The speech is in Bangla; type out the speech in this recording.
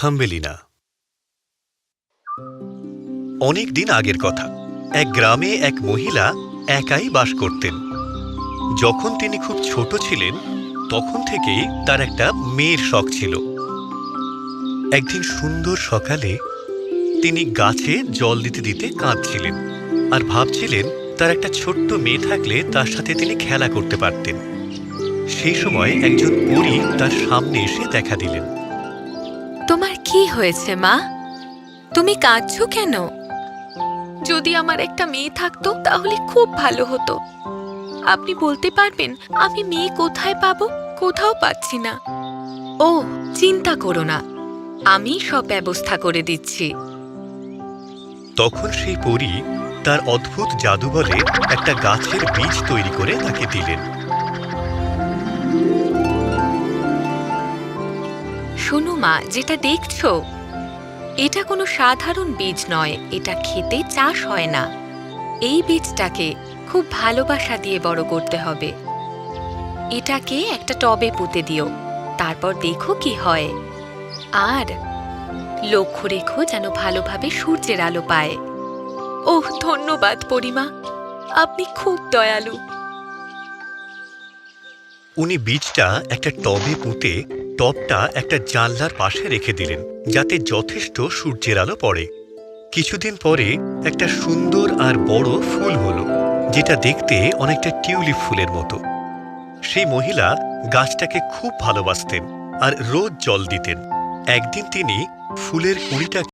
থাম্বেলিনা। অনেক দিন আগের কথা, এক গ্রামে এক মহিলা একাই বাস করতেন। যখন তিনি খুব ছোট ছিলেন, তখন থেকেই তার একটা মেয়ের শখ ছিল। একদিন সুন্দর সকালে তিনি গাছে জল দিতে দিতে কাঁদছিলেন আর ভাবছিলেন তার একটা ছোট্ট মেয়ে থাকলে তার সাথে তিনি খেলা করতে পারতেন। সেই সময় একজন পরী তার সামনে এসে দেখা দিলেন। তোমার কি হয়েছে, মা? তুমি কাঁদছো কেন? যদি আমার একটা মেয়ে থাকতো, তাহলে খুব ভালো হতো। আপনি বলতে পারবেন, আমি মেয়ে কোথায় পাবো? কোথাও পাচ্ছি না। ও, চিন্তা করো না। আমি সব ব্যবস্থা করে দিচ্ছি। তখন সেই পরী তার অদ্ভুত জাদু বলে একটা গাছের বীজ তৈরি করে তাকে দিলেন। শোনো মা, যেটা দেখছ, এটা কোনো সাধারণ বীজ নয়, এটা খেতে চাষ হয় না। এই বীজটাকে খুব ভালোবাসা দিয়ে বড় করতে হবে। এটাকে একটা টবে পুঁতে দিও, তারপর দেখো কি হয়। আর লক্ষ্য রেখো যেন ভালোভাবে সূর্যের আলো পায়। ওহ, ধন্যবাদ পরিমা, আপনি খুব দয়ালু। উনি বীজটা একটা টবে পুঁতে টবটা একটা জানলার পাশে রেখে দিলেন, যাতে যথেষ্ট সূর্যের আলো পড়ে। কিছুদিন পরে একটা সুন্দর আর বড় ফুল হলো, যেটা দেখতে অনেকটা টিউলিপ ফুলের মতো। সেই মহিলা গাছটাকে খুব ভালোবাসতেন আর রোজ জল দিতেন। একদিন তিনি ফুলের কুড়িটা